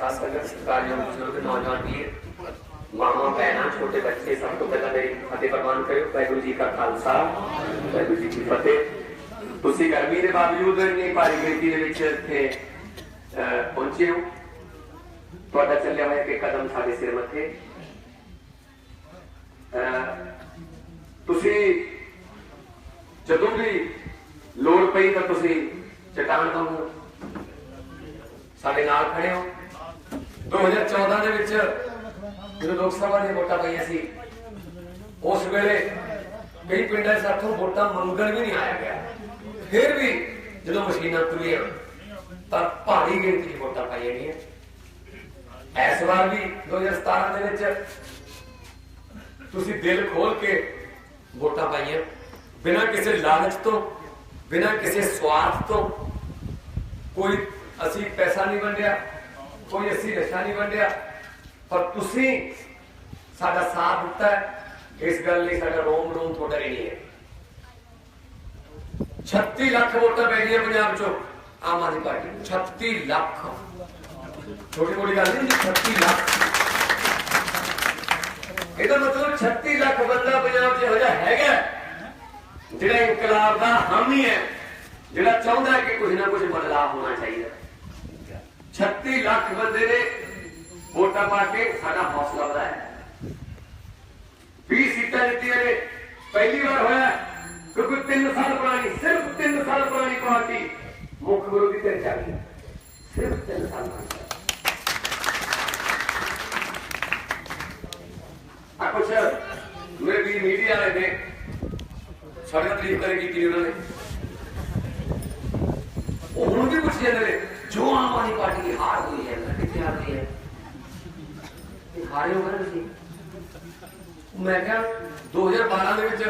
ਖਾਸ ਬਜ਼ੁਰਗ ਨੌਜਵਾਨ ਵੀਰ ਮਾਮਾ ਭੈਣਾਂ ਛੋਟੇ ਬੱਚੇ ਸਭ ਤੋਂ ਪਹਿਲਾਂ ਮੇਰੀ ਫਤਿਹ ਪ੍ਰਵਾਨ ਕਰਿਓ। ਵਾਹਿਗੁਰੂ ਜੀ ਕਾ ਖਾਲਸਾ ਵਾਹਿਗੁਰੂ ਜੀ ਕੀ ਫਤਿਹ। ਤੁਸੀਂ ਗਰਮੀ ਦੇ ਬਾਵਜੂਦ ਇੰਨੀ ਭਾਰੀ ਗਿਣਤੀ ਦੇ ਵਿੱਚ ਇੱਥੇ ਪਹੁੰਚੇ ਹੋ। ਤੁਹਾਡਾ ਚੱਲਿਆ ਹੋਇਆ ਇੱਕ ਕਦਮ ਸਾਡੇ ਸਿਰ ਮੱਥੇ। ਅਹ, ਤੁਸੀਂ ਜਦੋਂ ਵੀ ਲੋੜ ਪਈ ਤਾਂ ਤੁਸੀਂ ਚਟਾਨ ਵਾਂਗੂ ਸਾਡੇ ਨਾਲ ਖੜੇ ਹੋ। 2014 ਦੇ ਵਿੱਚ ਜਦੋਂ ਲੋਕ ਸਭਾ ਦੀਆਂ ਵੋਟਾਂ ਪਈਆਂ ਸੀ, ਉਸ ਵੇਲੇ ਕਈ ਪਿੰਡਾਂ 'ਚ ਸਾਥੋਂ ਵੋਟਾਂ ਮੰਗਣ ਵੀ ਨਹੀਂ ਆਇਆ ਗਿਆ। ਫਿਰ ਵੀ ਜਦੋਂ ਮਸ਼ੀਨਾਂ ਤੁਰੀਆਂ, ਤਾਂ ਭਾਰੀ ਗਿਣਤੀ 'ਚ ਵੋਟਾਂ ਪਾਈਆਂ ਗਈਆਂ। ਇਸ ਵਾਰ ਵੀ 2017 ਦੇ ਵਿੱਚ ਤੁਸੀਂ ਦਿਲ ਖੋਲ ਕੇ ਵੋਟਾਂ ਪਾਈਆਂ। ਬਿਨਾਂ ਕਿਸੇ ਲਾਲਚ ਤੋਂ, ਬਿਨਾਂ ਕਿਸੇ ਸਵਾਰਥ ਤੋਂ ਕੋਈ ਅਸੀਂ ਪੈਸਾ ਨਹੀਂ ਵੰਡਿਆ। ਕੋਈ ਅਸੀਂ ਨਸ਼ਾ ਨਹੀਂ ਵੰਡਿਆ। ਪਰ ਤੁਸੀਂ ਸਾਡਾ ਸਾਥ ਦਿੱਤਾ ਇਸ ਗੱਲ ਲਈ ਸਾਡਾ ਰੋਮ ਰੋਮ ਤੁਹਾਡਾ ਹੀ ਨਹੀਂ ਹੈ। 36 ਲੱਖ ਵੋਟਾਂ ਪੈ ਗਈਆਂ ਪੰਜਾਬ ਚੋਂ। ਆਮ ਆਦਮੀ ਪਾਰਟੀ ਨੂੰ। 36 ਲੱਖ। ਛੋਟੀ ਮੋਟੀ ਗੱਲ ਨਹੀਂ ਜੀ 36 ਲੱਖ। ਇਹਦਾ ਮਤਲਬ 36 ਲੱਖ ਬੰਦਾ ਪੰਜਾਬ 'ਚ ਹਜਾ ਹੈਗਾ ਜਿਹੜਾ ਇਨਕਲਾਬ ਦਾ ਹਾਮੀ ਹੈ ਜਿਹੜਾ ਚਾਹੁੰਦਾ ਹੈ ਕਿ ਕੁਝ ਨਾ ਕੁਝ ਬਦਲਾਅ ਹੋਣਾ ਚਾਹੀਦਾ। 36 ਲੱਖ ਬੰਦੇ ਨੇ ਵੋਟਾਂ ਪਾ ਕੇ ਸਾਡਾ ਹੌਸਲਾ ਵਧਾਇਆ। 20 ਸੀਟਾਂ ਜਿੱਤੀਆਂ ਨੇ, ਪਹਿਲੀ ਵਾਰ ਹੋਇਆ, ਕਿਉਂਕਿ 3 ਸਾਲ ਪੁਰਾਣੀ, ਸਿਰਫ 3 ਸਾਲ ਪੁਰਾਣੀ ਪਾਰਟੀ ਮੁੱਖ ਵਿਰੋਧੀ ਤੇ ਚੱਲੀ ਸਿਰਫ 3 ਸਾਲ ਪੁਰਾਣੀ ਆ ਕੁਛ ਮੇਰੇ ਵੀ ਮੀਡੀਆ ਵਾਲੇ ਨੇ ਸਾਡੇ ਨਾਲ ਕਰੇ ਕੀਤੀ ਉਹਨਾਂ ਨੇ। ਉਹ ਹੁਣ ਵੀ ਪੁੱਛ ਜਾਂਦੇ ਨੇ ਜੋ ਆਮ ਆਦਮੀ ਪਾਰਟੀ ਦੀ ਹਾਰ ਹੋਈ ਹੈ ਕਿੱਥੇ ਹਾਰ ਹੋਈ ਹੈ? ਇਹ ਹਾਰੇ ਹੋ ਗਏ ਨਾ ਮੈਂ ਕਿਹਾ 2012 ਦੇ ਵਿੱਚ,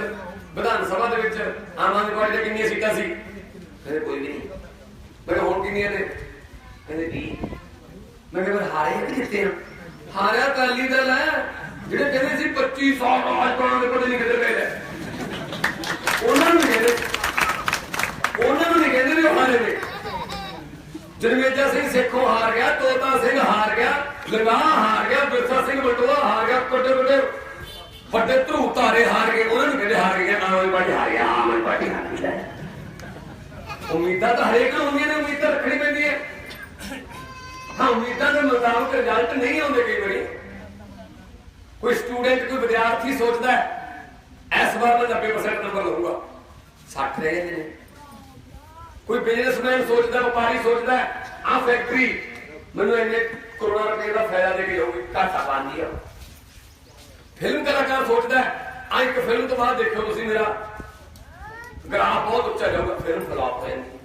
ਵਿਧਾਨ ਸਭਾ ਦੇ ਵਿੱਚ ਆਮ ਆਦਮੀ ਪਾਰਟੀ ਦੀਆਂ ਕਿੰਨੀਆਂ ਸੀਟਾਂ ਸੀ? ਕਹਿੰਦੇ ਕੋਈ ਵੀ ਨਹੀਂ। ਮੈਂ ਹੁਣ ਕਿੰਨੀਆਂ ਨੇ? ਕਹਿੰਦੇ 20 ਮੈਂ ਕਿਹਾ, ਫਿਰ ਹਾਰੇ ਕਿ ਜਿੱਤੇ ਹਾਰਿਆ ਕਾਲੀ ਦਲ ਹੈ, ਜਿਹੜੇ ਕਹਿੰਦੇ ਸੀ 25 ਸਾਲ ਰਾਜ ਕਰਾਉਣ ਦੇ ਪਤਾ ਨਹੀਂ ਕਿੱਧਰ ਗਏ ਨੇ ਉਹਨਾਂ ਨੂੰ ਨਹੀਂ ਕਹਿੰਦੇ ਉਹਨਾਂ ਨੂੰ ਨਹੀਂ ਕਹਿੰਦੇ ਵੀ ਉਹ ਹਾਰੇ ਨੇ ਜਰਮੇਜਾ ਸਿੰਘ ਸੇਖੋਂ ਹਾਰ ਗਿਆ ਤੋਤਾ ਸਿੰਘ ਹਾਰ ਗਿਆ ਲੰਗਾਹ ਹਾਰ ਗਿਆ ਬਿਰਸਾ ਸਿੰਘ ਬਟੋਆ ਹਾਰ ਗਿਆ ਕੋਟੇ ਕੋਟੇ ਵੱਡੇ ਧਰੂ ਤਾਰੇ ਹਾਰ ਗਏ ਉਹਨਾਂ ਨੂੰ ਕਹਿੰਦੇ ਹਾਰ ਗਏ ਆਮ ਆਦਮੀ ਪਾਰਟੀ ਹਾਰ ਗਿਆ ਆਮ ਆਦਮੀ ਪਾਰਟੀ ਹਾਰ ਗਈ ਉਮੀਦਾਂ ਤਾਂ ਹਰੇਕ ਨੂੰ ਹੁੰਦੀਆਂ ਨੇ ਉਮੀਦਾਂ ਰੱਖਣੀ ਪੈਂਦੀ ਹੈ ਹਾਂ ਉਮੀਦਾਂ ਦੇ ਮੁਤਾਬਕ ਰਿਜ਼ਲਟ ਨਹੀਂ ਆਉਂਦੇ ਕਈ ਵਾਰੀ ਕੋਈ ਸਟੂਡੈਂਟ ਕੋਈ ਵਿਦਿਆਰਥੀ ਸੋਚਦਾ ਹੈ ਇਸ ਵਾਰ ਮੈਂ 90% ਨੰਬਰ ਲਵਾਂਗਾ 60 ਰਹਿ ਜਾਂਦੇ ਨੇ ਕੋਈ ਬਿਜ਼ਨਸਮੈਨ ਸੋਚਦਾ, ਵਪਾਰੀ ਸੋਚਦਾ ਆ ਫੈਕਟਰੀ ਮੈਨੂੰ ਇੰਨੇ ਕਰੋੜਾਂ ਰੁਪਏ ਦਾ ਫਾਇਦਾ ਦੇ ਕੇ ਜਾਊਗੀ, ਘਾਟਾ ਪਾਉਂਦੀ ਆ। ਫਿਲਮ ਕਲਾਕਾਰ ਸੋਚਦਾ ਆ ਇੱਕ ਫਿਲਮ ਤੋਂ ਬਾਅਦ ਦੇਖੋ ਤੁਸੀਂ ਮੇਰਾ ਗ੍ਰਾਫ ਬਹੁਤ ਉੱਚਾ ਜਾਊਗਾ ਫਿਲਮ ਫਲਾਪ ਹੋ ਜਾਂਦੀ।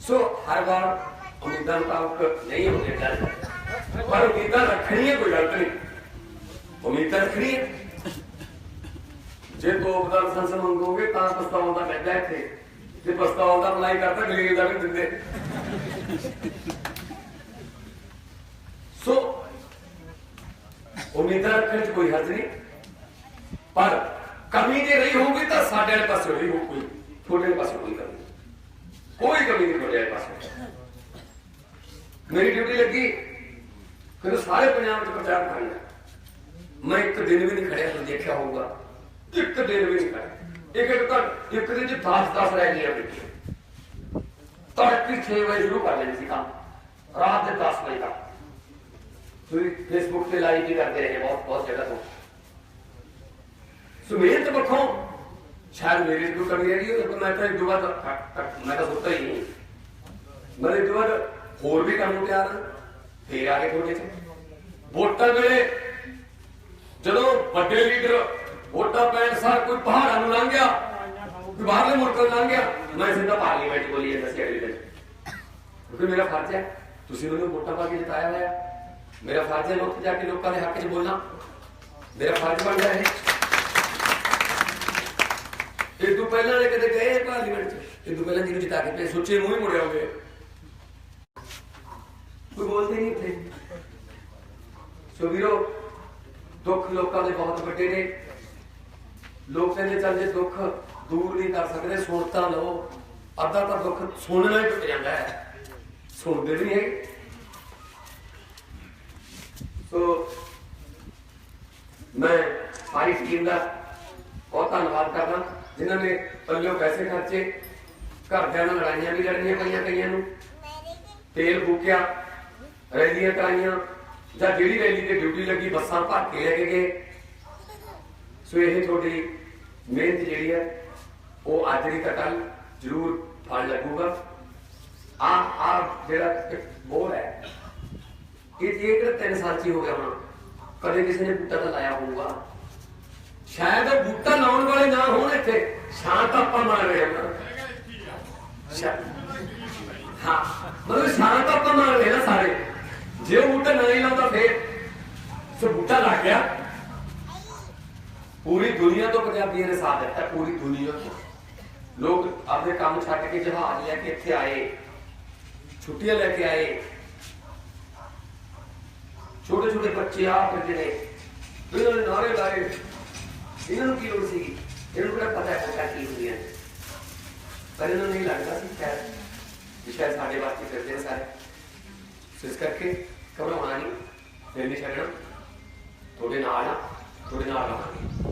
ਸੋ ਹਰ ਵਾਰ ਉਮੀਦਾਂ ਮੁਤਾਬਕ ਨਹੀਂ ਹੁੰਦੇ ਚੱਲ। ਪਰ ਉਮੀਦਾਂ ਰੱਖਣੀਆਂ ਕੋਈ ਗਲਤ ਨਹੀਂ। ਉਮੀਦਾਂ ਰੱਖਣੀ ਜੇ ਦੋ ਬਦਲ ਸੰਸ ਮੰਗੋਗੇ ਤਾਂ ਪਛਤਾਉਣ ਦਾ ਮਿਲਦਾ ਇੱਥੇ। ਜੇ ਪਛਤਾਉਣ ਦਾ ਅਪਲਾਈ ਕਰਤਾ ਗਲੀਲ ਦਾ ਵੀ ਦਿੰਦੇ। ਸੋ, ਉਮੀਦਾਂ ਰੱਖਣ ਚ ਕੋਈ ਹਰਜ ਨਹੀਂ। ਪਰ ਕਮੀ ਜੇ ਰਹੀ ਹੋਊਗੀ ਤਾਂ ਸਾਡੇ ਵਾਲੇ ਪਾਸੇ ਰਹੀ ਹੋ ਕੋਈ, ਤੁਹਾਡੇ ਵਾਲੇ ਪਾਸੇ ਕੋਈ ਕਮੀ ਕੋਈ ਕਮੀ ਨਹੀਂ ਤੁਹਾਡੇ ਵਾਲੇ ਪਾਸੇ। ਮੇਰੀ ਡਿਊਟੀ ਲੱਗੀ ਕਿ ਸਾਰੇ ਪੰਜਾਬ ਚ ਪ੍ਰਚਾਰ ਕਰਨਾ ਮੈਂ ਇੱਕ ਦਿਨ ਵੀ ਨਹੀਂ ਖੜਿਆ ਤੁਸੀਂ ਦੇਖਿਆ ਹੋਊਗਾ। ਇੱਕ ਦਿਨ ਵੀ ਨਹੀਂ ਖੜਿਆ। ਇੱਕ ਇੱਕ ਘੰਟ ਇੱਕ ਦਿਨ ਚ 10 10 ਰਹਿ ਗਈਆਂ ਬੀਤੀਆਂ ਤੜਕੇ 6 ਵਜੇ ਸ਼ੁਰੂ ਕਰ ਲੈਂਦੇ ਸੀ ਕੰਮ। ਰਾਤ ਦੇ 10 ਵਜੇ ਤੱਕ। ਤੁਸੀਂ ਫੇਸਬੁੱਕ ਤੇ ਲਾਈਵ ਵੀ ਕਰਦੇ ਰਹੇ, ਬਹੁਤ ਬਹੁਤ ਜਗ੍ਹਾ ਤੋਂ। ਸੋ ਪੱਖੋਂ ਸ਼ਾਇਦ ਮੇਰੇ ਤੋਂ ਕਮੀ ਰਹੀ ਹੈ ਮੈਂ ਤਾਂ ਇੱਕ ਦੋ ਮੈਂ ਤਾਂ ਸੁੱਤਾ ਹੀ ਨਹੀਂ। ਮੈਂ ਇੱਕ ਦੋ ਹੋਰ ਵੀ ਕੰਮ ਨੂੰ ਤਿਆਰ ਫੇਰ ਆ ਕੇ ਤੁਹਾਡੇ ਚ ਵੋਟਾਂ ਵੇਲੇ ਜਦੋਂ ਵੱਡੇ ਲੀਡਰ ਵੋਟਾਂ ਪੈਣ ਸਾਰ ਕੋਈ ਪਹਾੜਾਂ ਨੂੰ ਲੰਘ ਗਿਆ। ਕੋਈ ਬਾਹਰਲੇ ਮੁਲਕਾਂ ਨੂੰ ਲੰਘ ਗਿਆ। ਮੈਂ ਸਿੱਧਾ ਪਾਰਲੀਮੈਂਟ ਬੋਲੀ ਜਾਂਦਾ ਸੀ ਅਗਲੇ ਦਿਨ ਕਿਉਂਕਿ ਮੇਰਾ ਫਰਜ਼ ਹੈ, ਤੁਸੀਂ ਮੈਨੂੰ ਵੋਟਾਂ ਪਾ ਕੇ ਜਿਤਾਇਆ ਹੋਇਆ। ਮੇਰਾ ਫਰਜ਼ ਹੈ ਲੋਕ ਜਾ ਕੇ ਲੋਕਾਂ ਦੇ ਹੱਕ 'ਚ ਬੋਲਣਾ। ਮੇਰਾ ਫਰਜ਼ ਬਣਦਾ ਹੈ ਇਹ ਤੋਂ ਪਹਿਲਾਂ ਨੇ ਕਦੇ ਗਏ ਪਾਰਲੀਮੈਂਟ 'ਚ, ਇਹ ਤੋਂ ਪਹਿਲਾਂ ਜਿਹਨੂੰ ਜਿਤਾ ਕੇ ਭੇਜ ਸੋਚੇ ਮੂੰਹ ਹੀ ਮੁੜਿਆ ਹੋਵੇ ਕੋਈ ਬੋਲਦੇ ਨਹੀਂ ਇੱਥੇ। ਸੋ ਵੀਰੋ, ਦੁੱਖ ਲੋਕਾਂ ਦੇ ਬਹੁਤ ਵੱਡੇ ਨੇ। ਲੋਕ ਕਹਿੰਦੇ ਚੱਲ ਜੇ ਦੁੱਖ ਦੂਰ ਨਹੀਂ ਕਰ ਸਕਦੇ ਸੁਣਤਾ ਲਓ। ਅੱਧਾ ਤਾਂ ਦੁੱਖ ਸੁਣਨਾ ਹੀ ਟੁੱਟ ਜਾਂਦਾ ਹੈ। ਸੁਣਦੇ ਨਹੀਂ ਹੈ ਸੋ, ਮੈਂ ਸਾਰੀ ਟੀਮ ਦਾ ਬਹੁਤ ਧੰਨਵਾਦ ਕਰਦਾ। ਜਿਨ੍ਹਾਂ ਨੇ ਪੱਲਿਓ ਪੈਸੇ ਖਰਚੇ, ਘਰਦਿਆਂ ਨਾਲ ਲੜਾਈਆਂ ਵੀ ਲੜਨੀਆਂ ਪਈਆਂ ਕਈਆਂ ਨੂੰ। ਤੇਲ ਫੂਕਿਆ, ਰੈਲੀਆਂ ਕਰਾਈਆਂ, ਜਾਂ ਜਿਹੜੀ ਰੈਲੀ ਤੇ ਡਿਊਟੀ ਲੱਗੀ, ਬੱਸਾਂ ਭਰ ਕੇ ਲੈ ਕੇ ਗਏ। ਸੋ ਇਹ ਤੁਹਾਡੀ ਮਿਹਨਤ ਜਿਹੜੀ ਹੈ, ਉਹ ਅੱਜ ਦੀ ਕੱਟਲ ਜ਼ਰੂਰ ਫਲ ਲੱਗੂਗਾ। ਆ ਆ ਜਿਹੜਾ ਇੱਕ ਹੈ, ਇਹ ਇਹ ਕਿਹੜਾ ਸਾਲ ਚ ਹੋ ਗਿਆ ਹੁਣ, ਕਦੇ ਕਿਸੇ ਨੇ ਬੂਟਾ ਤਾਂ ਲਾਇਆ ਹੋਊਗਾ। ਸ਼ਾਇਦ ਬੂਟਾ ਲਾਉਣ ਵਾਲੇ ਨਾ ਹੋਣ ਇੱਥੇ ਸ਼ਾਂਤ ਆਪਾਂ ਮਾਰ ਰਹੇ ਹਾਂ ਸ਼ਾ- ਹਾਂ, ਮਤਲਬ ਸ਼ਾਂਤ ਆਪਾਂ ਮਾਰ ਰਹੇ ਨਾ ਸਾਰੇ। ਜੇ ਬੂਟਾ ਨਹੀਂ ਲਾਉਂਦਾ ਫੇਰ ਸੋ ਬੂਟਾ ਲੱਗ ਗਿਆ। ਪੂਰੀ ਦੁਨੀਆ ਤੋਂ ਪੰਜਾਬੀਆਂ ਨੇ ਸਾਥ ਦਿੱਤਾ, ਪੂਰੀ ਦੁਨੀਆ ਤੋਂ। ਲੋਕ ਆਪਣੇ ਕੰਮ ਛੱਡ ਕੇ ਜਹਾਜ਼ ਲੈ ਕੇ ਇੱਥੇ ਆਏ, ਛੁੱਟੀਆਂ ਲੈ ਕੇ ਆਏ। ਛੋਟੇ ਛੋਟੇ ਬੱਚੇ ਆ ਫਿਰਦੇ ਨੇ ਇਹਨਾਂ ਨੇ ਨਾਰੇ ਲਾਏ। ਇਹਨਾਂ ਨੂੰ ਕੀ ਲੋੜ ਸੀ ਇਹਨਾਂ ਨੂੰ ਪਤਾ ਹੈ ਕੋਟਾ ਕੀ ਹੁੰਦੀਆਂ ਨੇ। ਪਰ ਇਹਨਾਂ ਨੂੰ ਨਹੀਂ ਲੱਗਦਾ ਸੀ ਸ਼ਾਇਦ ਵੀ ਸ਼ਾਇਦ ਸਾਡੇ ਵਾਸਤੇ ਫਿਰਦੇ ਨੇ ਸਾਰੇ। ਇਸ ਕਰਕੇ ਘਬਰਾਉਣਾ ਨਹੀਂ ਫਿਰ ਨਹੀਂ ਛੱਡਣਾ। ਤੁਹਾਡੇ ਨਾਲ ਆ, ਤੁਹਾਡੇ ਨਾਲ ਰਹਾਂਗੇ।